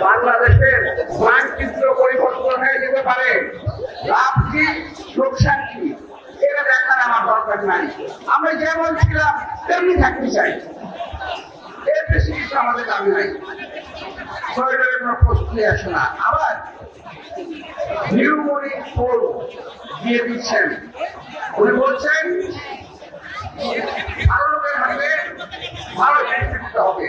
বাংলাদেশের মানচিত্র পরিবর্তন হয়ে যেতে পারে। লাভ কি লোকসান কি? এটা দেখার আমার দরকার নাই। আমরা যেমন ছিলাম, তেমনি থাকতে চাই। এর বেশি কিছু আমাদের দাবি নাই। সরকারের কোনো প্রস্তুতি আসে না। আবার নিউমনি ফোর দিয়ে দিচ্ছেন। উনি বলছেন, ভালো লোকের ভালো হবে।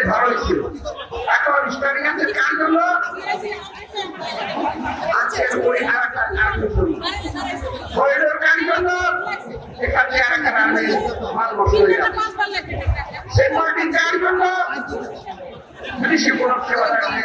সে ভালোই ছিল। এখন স্টারিয়ানদের কার জন্য আছে ওই আরেকটা কার জন্য করিডোর কার জন্য এখানে আরেকটা রান্না মাল মশলা যাবে। সেই পার্টি কার দেওয়ার জন্য